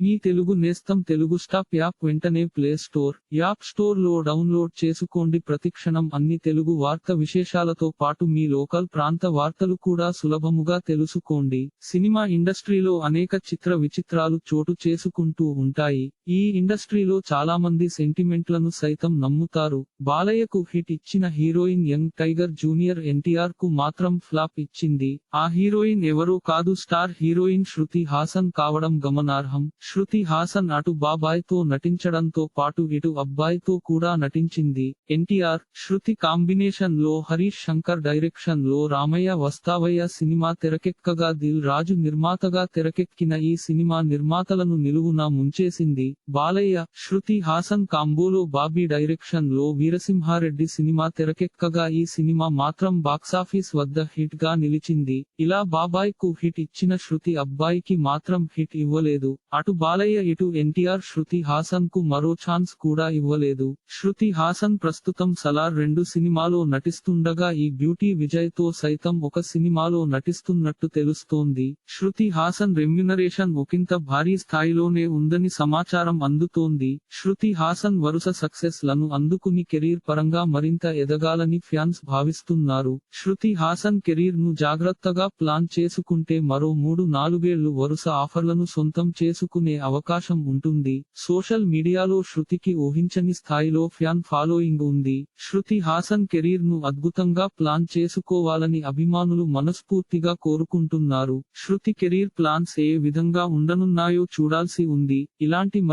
మీ తెలుగు నేస్తం Telugu stop app వెంటనే play store app స్టోర్లో డౌన్లోడ్ చేసుకోండి. ప్రతిక్షణం అన్ని తెలుగు వార్త విశేషాలతో పాటు మీ లోకల్ ప్రాంత వార్తలు కూడా సులభముగా తెలుసుకోండి. సినిమా ఇండస్ట్రీలో అనేక చిత్ర విచిత్రాలు చోటు చేసుకుంటూ ఉంటాయి. ఈ ఇండస్ట్రీలో చాలా మంది సెంటిమెంట్లను సైతం నమ్ముతారు. బాలయ్యకు హిట్ ఇచ్చిన హీరోయిన్ యంగ్ టైగర్ జూనియర్ ఎన్టీఆర్కు మాత్రం ఫ్లాప్ ఇచ్చింది. ఆ హీరోయిన్ ఎవరో కాదు స్టార్ హీరోయిన్ శృతి హాసన్ కావడం గమనార్హం. శృతి హాసన్ అటు బాబాయ్తో నటించడంతో పాటు ఇటు అబ్బాయితో కూడా నటించింది. ఎన్టీఆర్ శృతి కాంబినేషన్లో హరీష్ శంకర్ డైరెక్షన్లో రామయ్య వస్తావయ్య సినిమా తెరకెక్కగా దిల్ రాజు నిర్మాతగా తెరకెక్కిన ఈ సినిమా నిర్మాతలను నిలువునా ముంచేసింది. బాలయ్య శృతి హాసన్ కాంబోలో బాబీ డైరెక్షన్లో వీరసింహారెడ్డి సినిమా తెరకెక్కగా. ఈ సినిమా మాత్రం బాక్సాఫీస్ వద్ద హిట్గా నిలిచింది. ఇలా బాబాయ్కు హిట్ ఇచ్చిన శృతి అబ్బాయికి మాత్రం హిట్ ఇవ్వలేదు. అటు బాలయ్య ఇటు ఎన్టీఆర్ శృతి హాసన్కు మరో ఛాన్స్ కూడా ఇవ్వలేదు. శృతి హాసన్ ప్రస్తుతం సలార్ రెండు సినిమాలో నటిస్తుండగా ఈ బ్యూటీ విజయ్తో సైతం ఒక సినిమాలో నటిస్తున్నట్టు తెలుస్తోంది. శృతి హాసన్ రెమ్యునరేషన్ ఒకంత భారీ స్థాయిలోనే ఉందని సమాచారం అందుతోంది. శృతి హాసన్ వరుస సక్సెస్లను అందుకుని కెరీర్ పరంగా మరింత ఎదగాలని ఫ్యాన్స్ భావిస్తున్నారు. శృతి హాసన్ కెరీర్ను జాగ్రత్తగా ప్లాన్ చేసుకుంటే మరో మూడు నాలుగేళ్ళు వరుస ఆఫర్లను సొంతం చేసుకునే అవకాశం ఉంటుంది. సోషల్ మీడియాలో శృతికి ఊహించని స్థాయిలో ఫ్యాన్ ఫాలోయింగ్ ఉంది. శృతి హాసన్ కెరీర్ను అద్భుతంగా ప్లాన్ చేసుకోవాలని అభిమానులు మనస్ఫూర్తిగా కోరుకుంటున్నారు. శృతి కెరీర్ ప్లాన్స్ ఏ విధంగా ఉండనున్నాయో చూడాల్సి ఉంది. ఇలాంటి